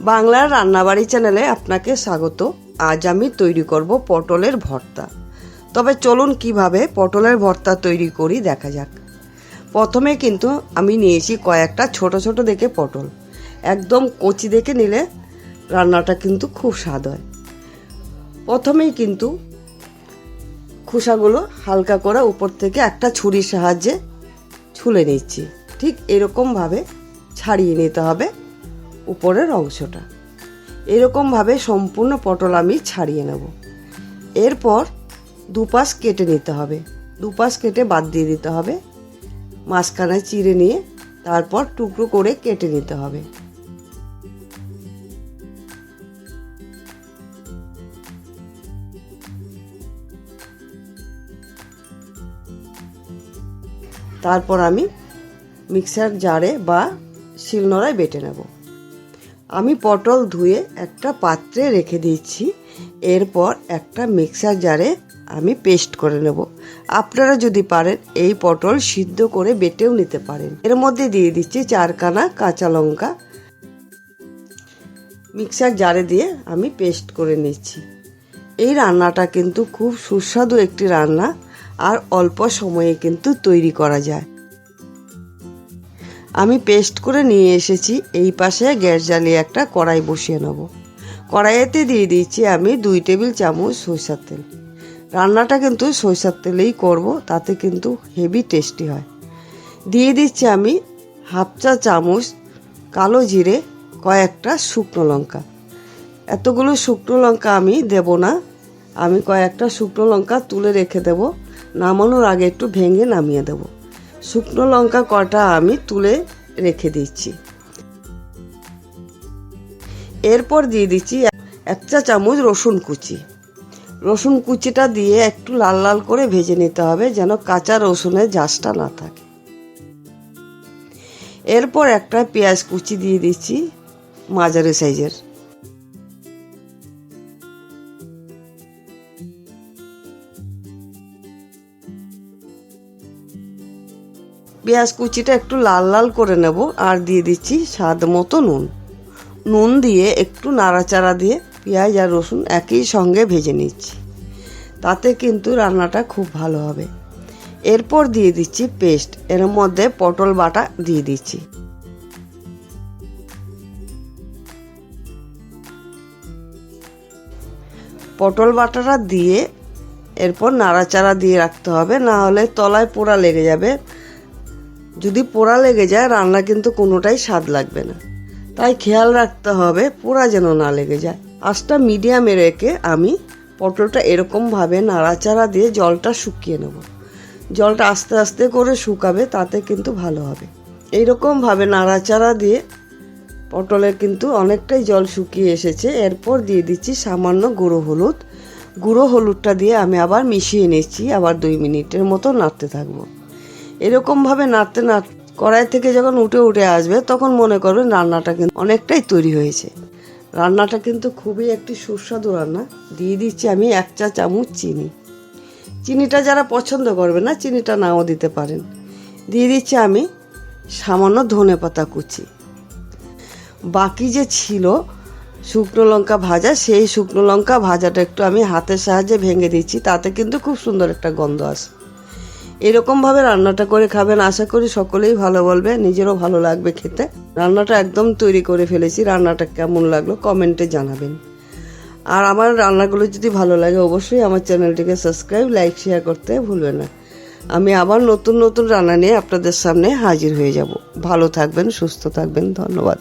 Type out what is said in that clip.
বাংলার রান্নাবাড়ি চ্যানেলে আপনাকে স্বাগত। আজ আমি তৈরি করব পটলের ভর্তা। তবে চলুন কীভাবে পটলের ভর্তা তৈরি করি দেখা যাক। প্রথমে কিন্তু আমি নিয়েছি কয়েকটা ছোট ছোট দেখে পটল। একদম কচি দেখে নিলে রান্নাটা কিন্তু খুব স্বাদ হয়। প্রথমেই কিন্তু খোসাগুলো হালকা করে উপর থেকে একটা ছুরির সাহায্যে ছুলে নিচ্ছি। ঠিক এরকমভাবে ছাড়িয়ে নিতে হবে। উপরের অংশটা। এরকমভাবে সম্পূর্ণ পটল আমি ছাড়িয়ে নেব। এরপর দুপাশ কেটে নিতে হবে। দুপাশ কেটে বাদ দিয়ে দিতে হবে। মাঝখানে চিড়ে নিয়ে তারপর টুকরো করে কেটে নিতে হবে। তারপর আমি মিক্সার জারে বা শিলনোড়ায় বেটে নেব। আমি পটল ধুয়ে একটা পাত্রে রেখে দিচ্ছি এরপর একটা মিক্সার জারে আমি পেস্ট করে নেব। আপনারা যদি পারেন, এই পটল সিদ্ধ করে বেটেও নিতে পারেন। এর মধ্যে দিয়ে দিচ্ছি চারখানা কাঁচা লঙ্কা। মিক্সার জারে দিয়ে আমি পেস্ট করে নিচ্ছি। এই রান্নাটা কিন্তু খুব সুস্বাদু একটি রান্না, আর অল্প সময়ে কিন্তু তৈরি করা যায়। আমি পেস্ট করে নিয়ে এসেছি। এই পাশে গ্যাস জ্বালিয়ে একটা কড়াই বসিয়ে নেব। কড়াইতে দিয়ে দিচ্ছি আমি দুই টেবিল চামচ সরষার তেল। রান্নাটা কিন্তু সরষার তেলেই করব, তাতে কিন্তু হেভি টেস্টি হয়। দিয়ে দিচ্ছি আমি হাফ চা চামচ কালো জিরে, কয়েকটা শুকনো লঙ্কা। এতগুলো শুকনো লঙ্কা আমি দেব না। আমি কয়েকটা শুকনো লঙ্কা তুলে রেখে দেব। নামানোর আগে একটু ভেঙে নামিয়ে দেব। শুকনো লঙ্কা কটা আমি তুলে রেখে দিচ্ছি। এরপর দিয়ে দিচ্ছি এক চা চামচ রসুন কুচি। রসুন কুচিটা দিয়ে একটু লাল লাল করে ভেজে নিতে হবে যেন কাঁচা রসুনের ঝাঁসটা না থাকে। এরপর একটা পেঁয়াজ কুচি দিয়ে দিচ্ছি মাঝারি সাইজের। পেঁয়াজ কুচিটা একটু লাল লাল করে নেব আর দিয়ে দিচ্ছি স্বাদ মতো নুন। নুন দিয়ে একটু নাড়াচাড়া দিয়ে পেঁয়াজ আর রসুন একই সঙ্গে ভেজে নিচ্ছি। তাতে কিন্তু রান্নাটা খুব ভালো হবে। এরপর দিয়ে দিচ্ছি পেস্ট। এর মধ্যে পটল বাটা দিয়ে দিচ্ছি। পটল বাটাটা দিয়ে এরপর নাড়াচাড়া দিয়ে রাখতে হবে, না হলে তলায় পোড়া লেগে যাবে। যদি পোড়া লেগে যায়, রান্না কিন্তু কোনোটাই স্বাদ লাগবে না। তাই খেয়াল রাখতে হবে, পোড়া যেন না লেগে যায়। আঁচটা মিডিয়ামে রেখে আমি পটলটা এরকমভাবে নাড়াচাড়া দিয়ে জলটা শুকিয়ে নেব। জলটা আস্তে আস্তে করে শুকাবে, তাতে কিন্তু ভালো হবে। এইরকমভাবে নাড়াচাড়া দিয়ে পটলের কিন্তু অনেকটাই জল শুকিয়ে এসেছে। এরপর দিয়ে দিচ্ছি সামান্য গুঁড়ো হলুদ। গুঁড়ো হলুদটা দিয়ে আমি আবার মিশিয়ে নিচ্ছি, আবার দুই মিনিটের মতো নাড়তে থাকব। এরকমভাবে নাড়তে নাড় কড়াই থেকে যখন উঠে উঠে আসবে, তখন মনে করবেন রান্নাটা কিন্তু অনেকটাই তৈরি হয়েছে। রান্নাটা কিন্তু খুবই একটি সুস্বাদু রান্না। দিয়ে দিচ্ছি আমি এক চা চামচ চিনি। চিনিটা যারা পছন্দ করবে না, চিনিটা নাও দিতে পারেন। দিয়ে দিচ্ছি আমি সামান্য ধনে পাতা কুচি। বাকি যে ছিল শুকনো লঙ্কা ভাজা, সেই শুকনো লঙ্কা ভাজাটা একটু আমি হাতের সাহায্যে ভেঙে দিচ্ছি। তাতে কিন্তু খুব সুন্দর একটা গন্ধ আসে এরকমভাবে রান্নাটা করে খাবেন, আশা করি সকলেই ভালো বলবে, নিজেরও ভালো লাগবে খেতে। রান্নাটা একদম তৈরি করে ফেলেছি, রান্নাটা কেমন লাগল কমেন্টে জানাবেন। আর আমার রান্নাগুলো যদি ভালো লাগে, অবশ্যই আমার চ্যানেলটিকে সাবস্ক্রাইব, লাইক, শেয়ার করতে ভুলবেন না। আমি আবার নতুন নতুন রান্না নিয়ে আপনাদের সামনে হাজির হয়ে যাব। ভালো থাকবেন, সুস্থ থাকবেন, ধন্যবাদ।